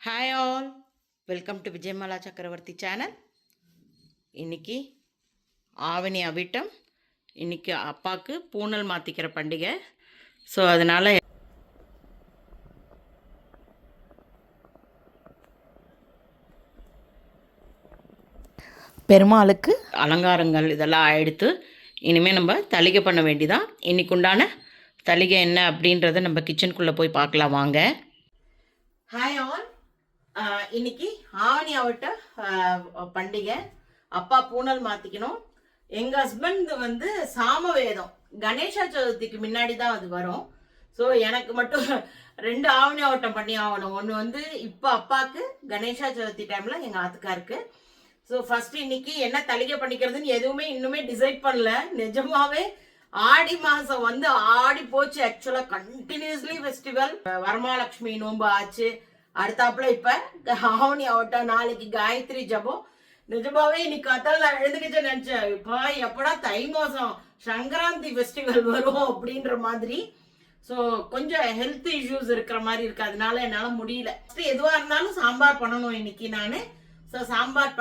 Hi all welcome to Vijayamala Chakravarthi channel இன்னைக்கு ஆவணி அவிட்டம் இன்னைக்கு அப்பாவுக்கு பூனல் மாற்றிக்கிற பண்டிகை ஸோ அதனால் பெருமாளுக்கு அலங்காரங்கள் இதெல்லாம் எடுத்து இனிமேல் நம்ம தளிகை பண்ண வேண்டிதான். இன்னைக்கு உண்டான தளிகை என்ன அப்படின்றத நம்ம கிச்சனுக்குள்ளே போய் பார்க்கலாம் வாங்க. ஹாய் ஆல் இன்னைக்கு ஆவணி அவட்ட பண்டிகை. அப்பா பூனல் மாற்றிக்கணும் எங்கள் ஹஸ்பண்ட் வந்து சாமவேதம். கணேஷா சதுர்த்திக்கு முன்னாடி தான் அது வரும். ஸோ எனக்கு மட்டும் ரெண்டு ஆவணி ஆவட்டம் பண்ணி ஆகணும். ஒன்று வந்து இப்போ அப்பாவுக்கு கணேஷா சதுர்த்தி டைமில் எங்கள் ஆத்துக்காருக்கு. ஸோ ஃபர்ஸ்ட் இன்னைக்கு என்ன தளிகை பண்ணிக்கிறதுன்னு எதுவுமே இன்னுமே டிசைட் பண்ணல. நிஜமாவே ஆடி மாசம் வந்து ஆடி போச்சு. ஆக்சுவலா கண்டினியூஸ்லி ஃபெஸ்டிவல் வரமாலட்சுமி நோன்பு ஆச்சு. அடுத்தாப்புல இப்ப ஆவணி ஆகட்டும் நாளைக்கு காயத்ரி ஜபம். நிஜமாவே இன்னைக்கு கத்தால நான் எழுந்துக்கிச்சு நினைச்சேன். இப்போ எப்படா தை மாசம்? சங்கராந்தி ஃபெஸ்டிவல் வரும் அப்படின்ற மாதிரி. ஸோ கொஞ்சம் ஹெல்த் இஷ்யூஸ் இருக்கிற மாதிரி இருக்கு. அதனால என்னால் முடியல. ஃபர்ஸ்ட் எதுவாக இருந்தாலும் சாம்பார் பண்ணணும் இன்னைக்கு நான். ஸோ சாம்பார்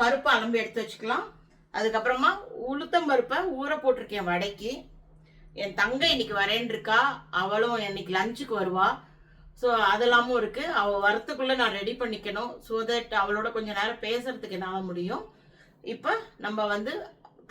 பருப்பு அலம்பு எடுத்து வச்சுக்கலாம். அதுக்கப்புறமா உளுத்தம் பருப்பை ஊற போட்டிருக்கேன் வடைக்கு. என் தங்கை இன்னைக்கு வரேன் இருக்கா. அவளும் இன்னைக்கு லஞ்சுக்கு வருவா. ஸோ அதெல்லாமும் இருக்குது அவள் வரத்துக்குள்ளே நான் ரெடி பண்ணிக்கணும். ஸோ தட் அவளோட கொஞ்சம் நேரம் பேசுறதுக்கு என்னால் முடியும். இப்போ நம்ம வந்து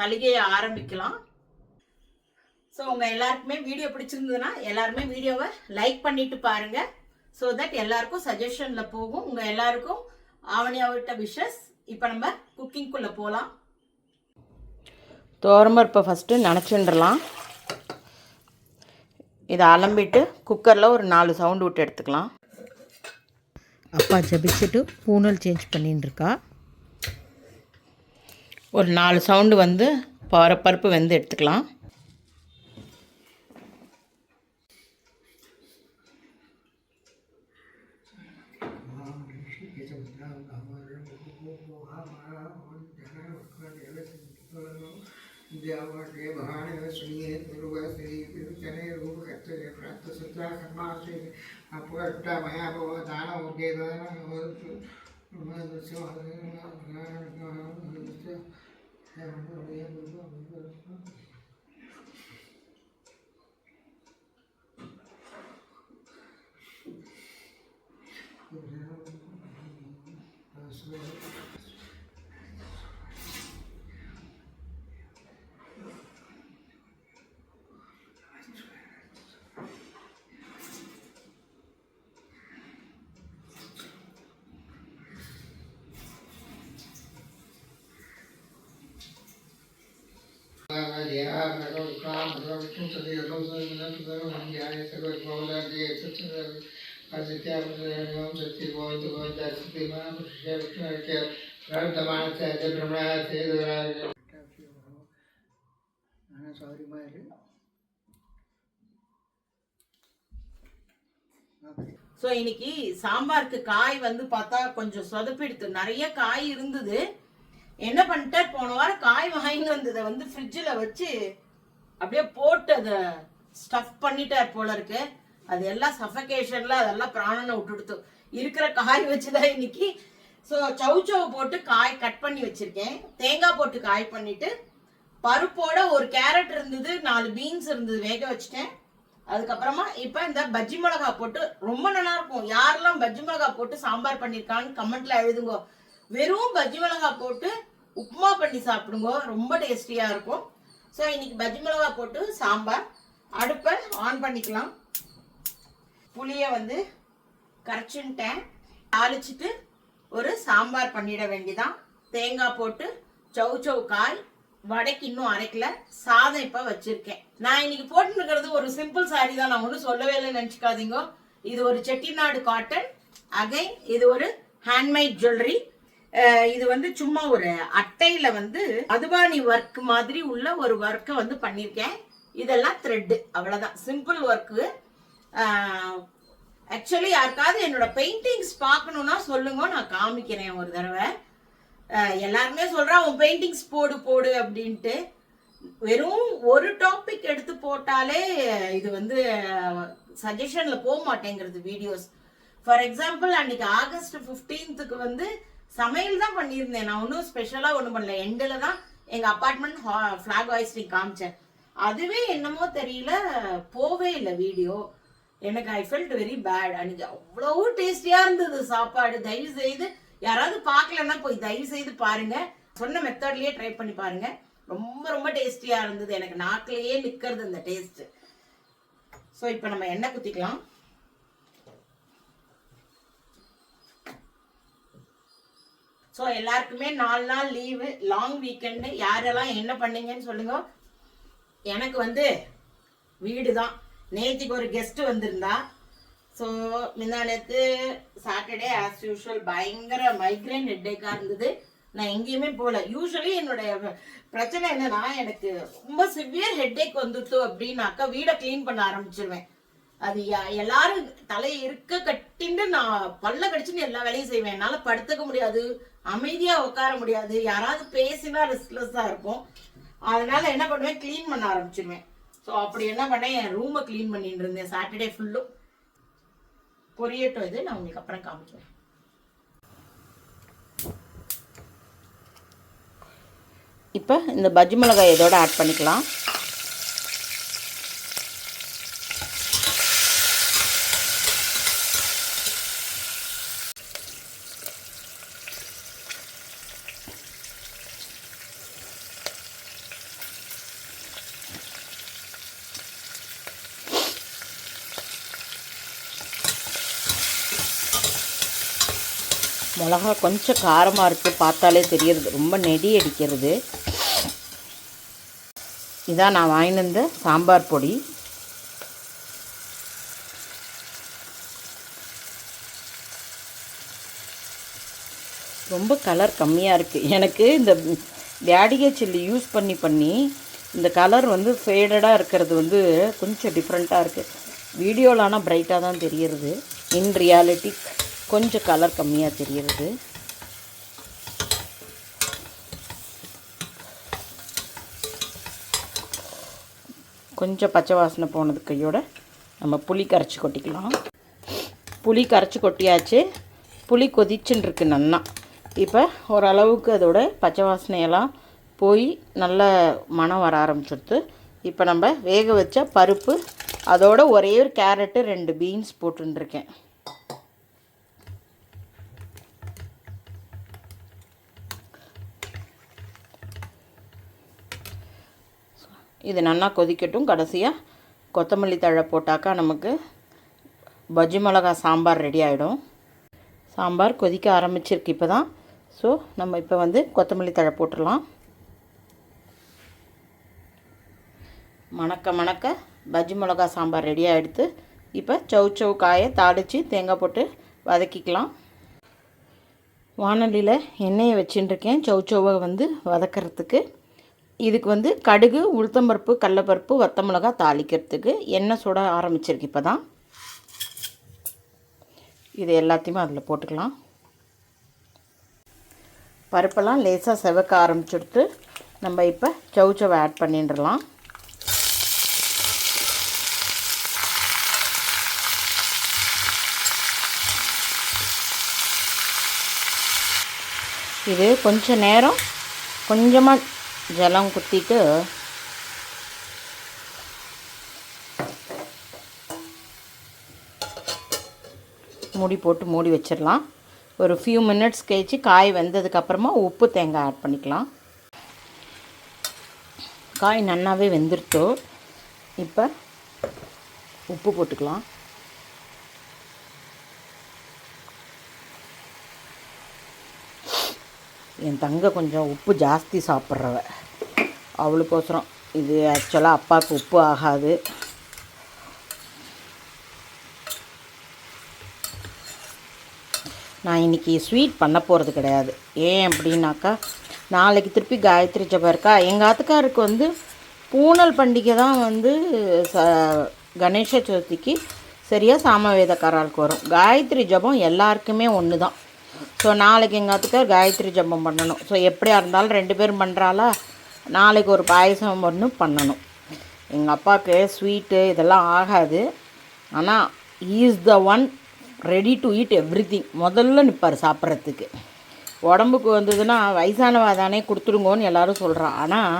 தலிகையை ஆரம்பிக்கலாம். ஸோ உங்கள் எல்லாருக்குமே வீடியோ பிடிச்சிருந்ததுன்னா எல்லாருமே வீடியோவை லைக் பண்ணிட்டு பாருங்க. ஸோ தட் எல்லாருக்கும் சஜஷனில் போகும். உங்கள் எல்லாருக்கும் ஆவணியாவிட்ட விஷஸ் இப்போ நம்ம குக்கிங்குள்ளே போகலாம் தோரம்பருப்பை ஃபஸ்ட்டு நினச்சின்றலாம் இதை அலம்பிட்டு குக்கரில் ஒரு நாலு சவுண்டு விட்டு எடுத்துக்கலாம். அப்பா ஜபிச்சுட்டு பூனல் சேஞ்ச் பண்ணின்னு இருக்கா ஒரு நாலு சவுண்டு வந்து பார பருப்பு வெந்து எடுத்துக்கலாம். विद्यावर्गे भवानेव सुनीये गुरुवस्त्री विरुचने रूपकर्तरे प्राप्तसत्या कर्माश्रे अपकर्ता मया भव दानव उद्देदान Yeah. சக்தி கோவிந்த கோவிந்த சக்தி பிரபந்தமான பிரம்மணா செய்து இருக்கு ஸோ இன்னைக்கு சாம்பாருக்கு காய் வந்து பார்த்தா கொஞ்சம் சொதப்பிடுத்து நிறைய காய் இருந்தது என்ன பண்ணிட்டேன் போன வாரம் காய் வாங்கிட்டு வந்ததை வந்து ஃப்ரிட்ஜில் வச்சு அப்படியே போட்டு அதை ஸ்டஃப் பண்ணிட்டார் போல இருக்கு. அது எல்லாம் சஃபகேஷன்ல அதெல்லாம் பிராணனை விட்டுடுத்து. இருக்கிற காய் வச்சுதான் இன்னைக்கு. ஸோ சவுச்சவு போட்டு காய் கட் பண்ணி வச்சிருக்கேன். தேங்காய் போட்டு காய் பண்ணிட்டு பருப்போட ஒரு கேரட் இருந்தது நாலு பீன்ஸ் இருந்தது வேக வச்சுட்டேன். அதுக்கப்புறமா இப்போ இந்த பஜ்ஜி மிளகா போட்டு ரொம்ப நல்லா இருக்கும். யாரெல்லாம் பஜ்ஜி மிளகா போட்டு சாம்பார் பண்ணியிருக்கான்னு கமெண்ட்ல எழுதுங்க. வெறும் பஜ்ஜி மிளகா போட்டு உப்புமா பண்ணி சாப்பிடுங்க. ரொம்ப டேஸ்டியாக இருக்கும். ஸோ இன்னைக்கு பஜ்ஜி மிளகா போட்டு சாம்பார். அடுப்பை ஆன் பண்ணிக்கலாம். புளியை வந்து கரைச்சுன்ட்டேன். தாளிச்சிட்டு ஒரு சாம்பார் பண்ணிட வேண்டிதான் தேங்காய் போட்டு சவு சவு காய் வடைக்கு இன்னும் அரைக்கல. சாதம் இப்போ வச்சிருக்கேன். நான் இன்னைக்கு போட்டுருக்கிறது ஒரு சிம்பிள் சாரி தான். நான் ஒன்றும் சொல்லவே இல்லைன்னு நினச்சிக்காதீங்க. இது ஒரு செட்டிநாடு காட்டன் அகைன் இது ஒரு ஹேண்ட்மேட் ஜுவல்லரி இது வந்து சும்மா ஒரு அட்டையில வந்து மதுபானி ஒர்க் மாதிரி உள்ள ஒரு ஒர்க்கை வந்து பண்ணியிருக்கேன் இதெல்லாம் த்ரெட்டு அவ்வளோதான் சிம்பிள் ஒர்க்கு ஆக்சுவலி யாருக்காவது என்னோட பெயிண்டிங்ஸ் பார்க்கணுன்னா சொல்லுங்க நான் காமிக்கிறேன் ஒரு தடவை. எல்லாருமே சொல்கிறான் உன் பெயிண்டிங்ஸ் போடு போடு அப்படின்ட்டு. வெறும் ஒரு டாபிக் எடுத்து போட்டாலே இது வந்து சஜஷனில் போக மாட்டேங்கிறது வீடியோஸ் ஃபார் எக்ஸாம்பிள் அன்னைக்கு ஆகஸ்ட் ஃபிஃப்டீன்த்துக்கு வந்து சமையல் தான் பண்ணியிருந்தேன். நான் ஒன்றும் ஸ்பெஷலாக ஒன்றும் பண்ணல. எண்டில் தான் எங்கள் அப்பார்ட்மெண்ட் ஃப்ளாக் ஹாய்ஸ்டிங் காமிச்சேன் அதுவே என்னமோ தெரியல போவே இல்லை வீடியோ எனக்கு ஐ ஃபெல்ட் வெரி பேட் அன்னைக்கு அவ்வளோ டேஸ்டியாக இருந்தது சாப்பாடு. தயவு செய்து யாராவது பார்க்கலன்னா போய் தயவு செய்து பாருங்க. சொன்ன மெத்தட்லயே ட்ரை பண்ணி பாருங்க. ரொம்ப ரொம்ப டேஸ்டியாக இருந்தது. எனக்கு நாக்கிலேயே நிற்கிறது இந்த டேஸ்ட்டு ஸோ இப்போ நம்ம எண்ணெய் குத்திக்கலாம். ஸோ எல்லாருக்குமே நாலு நாள் லீவு லாங் வீக்கெண்டு யாரெல்லாம் என்ன பண்ணீங்கன்னு சொல்லுங்க. எனக்கு வந்து வீடு தான் நேற்றுக்கு ஒரு கெஸ்ட் வந்திருந்தா. ஸோ முந்தா நேற்று சாட்டர்டே ஆஸ் யூஷுவல் பயங்கர மைக்ரைன் ஹெட்டேக்காக இருந்தது. நான் எங்கேயுமே போகல. யூஸ்வலி என்னுடைய பிரச்சனை என்னன்னா எனக்கு ரொம்ப சிவியர் ஹெட்டேக் வந்துட்டு அப்படின்னாக்கா வீடை க்ளீன் பண்ண ஆரம்பிச்சிருவேன். அது யா- எல்லாரும் தலையை இருக்க கட்டின்னு நான் பல்ல கடிச்சுன்னு எல்லா வேலையும் செய்வேன். என்னால் படுத்துக்க முடியாது. அமைதியா உட்கார முடியாது. யாராவது பேசினா ரெஸ்ட்லெஸ்ஸா இருக்கும் அதனால என்ன பண்ணுவேன்? க்ளீன் பண்ண ஆரம்பிச்சிருவேன். ஸோ அப்படி என்ன பண்ணேன்? என் ரூமை க்ளீன் பண்ணிட்டு இருந்தேன். சாட்டர்டே ஃபுல்லும் பொரியட்டும் இது நான் உங்களுக்கு அப்புறம் காமிக்கிறேன். இப்போ இந்த பஜ்ஜி மிளகாய் இதோட ஆட் பண்ணிக்கலாம். மிளகா கொஞ்சம் காரமாக இருக்குது பார்த்தாலே தெரியுது. ரொம்ப நெடி அடிக்கிறது. இதான் நான் வாங்கிட்டு வந்த சாம்பார் பொடி. ரொம்ப கலர் கம்மியாக இருக்குது எனக்கு இந்த வேடிகை சில்லி யூஸ் பண்ணி பண்ணி இந்த கலர் வந்து ஃபேடடாக இருக்கிறது வந்து கொஞ்சம் டிஃப்ரெண்ட்டாக இருக்குது வீடியோவில் ஆனால் பிரைட்டாக தான் தெரியுது. இன் ரியாலிட்டி கொஞ்சம் கலர் கம்மியாக தெரியுறது. கொஞ்சம் பச்சை வாசனை போனது கையோட நம்ம புளி கரைச்சி கொட்டிக்கலாம். புளி கரைச்சி கொட்டியாச்சு. புளி கொதிச்சுன்னு நன்னா. இப்போ ஓரளவுக்கு அதோட பச்சை வாசனையெல்லாம் போய் நல்ல மனம் வர ஆரம்பிச்சுடுத்து இப்போ நம்ம வேக வச்ச பருப்பு அதோட ஒரே ஒரு கேரட்டு ரெண்டு பீன்ஸ் போட்டுருக்கேன் இது நல்லா கொதிக்கட்டும். கடைசியாக கொத்தமல்லி தழை போட்டாக்கா நமக்கு பஜ்ஜி மிளகா சாம்பார் ரெடி ஆகிடும் சாம்பார் கொதிக்க ஆரம்பிச்சிருக்கு இப்போ தான் ஸோ நம்ம இப்போ வந்து கொத்தமல்லி தழை போட்டுடலாம். மணக்க மணக்க பஜ்ஜி மிளகா சாம்பார் ரெடி ஆகிடுத்து இப்போ சவு சவு காயை தாளித்து தேங்காய் போட்டு வதக்கிக்கலாம். வானொலியில் எண்ணெயை வச்சுட்டுருக்கேன். சவு சவுவை வந்து வதக்கிறதுக்கு. இதுக்கு வந்து கடுகு உளுத்தம்பருப்பு கடலப்பருப்பு வத்த மிளகா தாளிக்கிறதுக்கு எண்ணெய் சுட ஆரம்பிச்சிருக்கு இப்போ தான் இது எல்லாத்தையுமே அதில் போட்டுக்கலாம். பருப்பெல்லாம் லேசாக செவக்க ஆரம்பிச்சுடுத்து நம்ம இப்போ சவுச்சவை ஆட் பண்ணிட்டுலாம் இது கொஞ்சம் நேரம் கொஞ்சமாக ஜலம் குத்திட்டு மூடி போட்டு மூடி வச்சிடலாம். ஒரு ஃபியூ மினிட்ஸ் கழிச்சு காய் வெந்ததுக்கப்புறமா உப்பு தேங்காய் ஆட் பண்ணிக்கலாம். காய் நல்லாவே வெந்துருத்தோ இப்போ உப்பு போட்டுக்கலாம். என் தங்க கொஞ்சம் உப்பு ஜாஸ்தி சாப்பிட்றவ. அவளுக்கோசரம். இது ஆக்சுவலாக அப்பாவுக்கு உப்பு ஆகாது. நான் இன்றைக்கி ஸ்வீட் பண்ண போகிறது கிடையாது. ஏன் அப்படின்னாக்கா நாளைக்கு திருப்பி காயத்ரி ஜபா இருக்கா? எங்கள் ஆத்துக்காருக்கு வந்து பூனல் பண்டிகை தான் வந்து ச கணேச சதுர்த்திக்கு சரியாக சாமவேதக்காராளுக்கு வரும். காயத்ரி ஜபம் எல்லாருக்குமே ஒன்று தான் ஸோ நாளைக்கு எங்கள் காயத்ரி ஜபம் பண்ணணும். ஸோ எப்படியா இருந்தாலும் ரெண்டு பேரும் பண்ணுறாளா நாளைக்கு ஒரு பாயசம் ஒன்று பண்ணணும். எங்கள் அப்பாவுக்கு ஸ்வீட்டு இதெல்லாம் ஆகாது. ஆனால் is the one ready to eat every முதல்ல நிற்பார் சாப்பிட்றதுக்கு. உடம்புக்கு வந்ததுன்னா வயசானவா தானே கொடுத்துருங்கோன்னு எல்லோரும் சொல்கிறா ஆனால்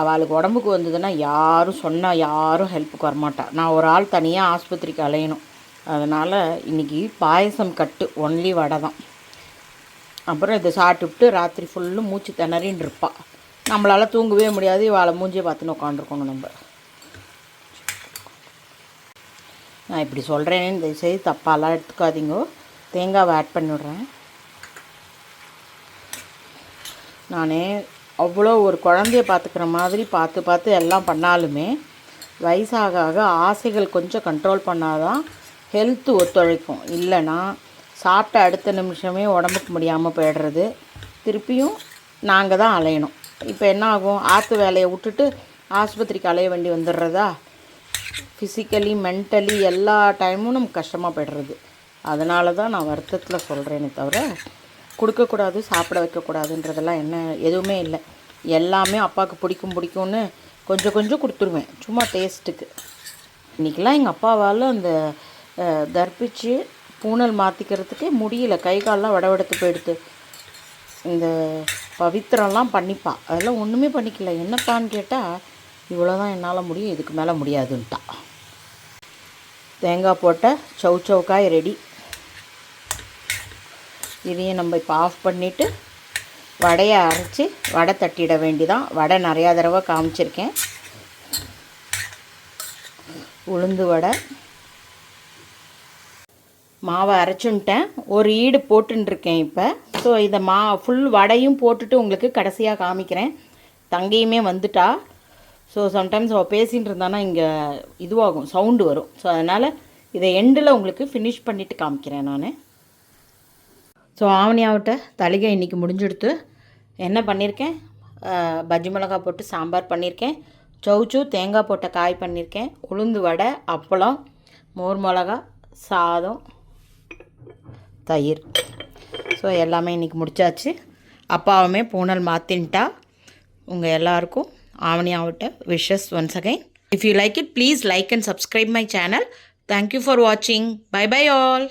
அவளுக்கு உடம்புக்கு வந்ததுன்னா யாரும் சொன்னால் யாரும் ஹெல்ப்புக்கு வரமாட்டா. நான் ஒரு ஆள் தனியாக ஆஸ்பத்திரிக்கு அலையணும். அதனால் இன்றைக்கி பாயசம் கட்டு ஒன்லி வடை தான். அப்புறம் இதை சாப்பிட்டுவிட்டு ராத்திரி ஃபுல்லும் மூச்சு திணறின்னு இருப்பாள் நம்மளால் தூங்கவே முடியாது இவாளை மூஞ்சியை பார்த்துன்னு உட்காந்துருக்கணும் நம்ம. நான் இப்படி சொல்கிறேன்னு தயவுசெய்து தப்பாலாம் எடுத்துக்காதீங்க. தேங்காவை ஆட் பண்ணிவிட்றேன் நானே அவ்வளோ ஒரு குழந்தைய பார்த்துக்கிற மாதிரி பார்த்து பார்த்து எல்லாம் பண்ணாலுமே வயசாக ஆக ஆசைகள் கொஞ்சம் கண்ட்ரோல் பண்ணாதான் ஹெல்த்து ஒத்துழைக்கும். இல்லைன்னா சாப்பிட்ட அடுத்த நிமிஷமே உடம்புக்கு முடியாமல் போயிடுறது. திருப்பியும் நாங்கள் தான் அலையணும். இப்போ என்ன ஆகும்? ஆற்று வேலையை விட்டுட்டு ஆஸ்பத்திரிக்கு அலைய வேண்டி வந்துடுறதா? ஃபிசிக்கலி மென்டலி எல்லா டைமும் நமக்கு கஷ்டமாக போய்டுறது. அதனால தான் நான் வருத்தத்தில் சொல்கிறேனே தவிர கொடுக்கக்கூடாது சாப்பிட வைக்கக்கூடாதுன்றதெல்லாம் என்ன எதுவுமே இல்லை. எல்லாமே அப்பாவுக்கு பிடிக்கும் பிடிக்கும்னு கொஞ்சம் கொஞ்சம் கொடுத்துருவேன். சும்மா டேஸ்ட்டுக்கு இன்றைக்கெலாம் எங்கள் அப்பாவால் அந்த தர்ப்பிச்சு பூனல் மாற்றிக்கிறதுக்கே முடியல. கை கால்லாம் வடவெடுத்து போயிடுது. இந்த பவித்திரம்லாம் பண்ணிப்பா. அதெல்லாம் ஒன்றுமே பண்ணிக்கல. என்னப்பான்னு கேட்டால் இவ்வளோ தான் என்னால் முடியும் இதுக்கு மேலே முடியாதுன்ட்டா. தேங்காய் போட்ட சௌ சௌக்காய் ரெடி. இதையும் நம்ம இப்போ ஆஃப் பண்ணிவிட்டு வடையை அரைச்சி வடை தட்டிட வேண்டிதான். வடை நிறையா தடவை காமிச்சிருக்கேன். உளுந்து வடை மாவை அரைச்சுன்ட்டேன். ஒரு ஈடு போட்டுருக்கேன் இப்போ. ஸோ இதை மா ஃபுல் வடையும் போட்டுட்டு உங்களுக்கு கடைசியாக காமிக்கிறேன். தங்கையுமே வந்துட்டா. ஸோ சம்டைம்ஸ் அவள் பேசிகிட்டு இருந்தானா இங்கே இதுவாகும் சவுண்டு வரும். ஸோ அதனால் இதை எண்டில் உங்களுக்கு ஃபினிஷ் பண்ணிவிட்டு காமிக்கிறேன் நான். ஸோ ஆவணியாவிட்ட தலிகை இன்றைக்கி முடிஞ்செடுத்து. என்ன பண்ணியிருக்கேன் பஜ்ஜி மிளகா போட்டு சாம்பார் பண்ணியிருக்கேன் சௌச்சு தேங்காய் போட்ட காய் பண்ணியிருக்கேன் உளுந்து வடை அப்பளம் மோர் மிளகா சாதம். தயிர். ஸோ எல்லாமே இன்றைக்கி முடிச்சாச்சு. அப்பாவுமே பூனல் மாற்றின்ட்டா உங்கள் எல்லாருக்கும் ஆவணியாவிட்ட wishes once again if you like it please like and subscribe my channel thank you for வாட்சிங் பை பை ஆல்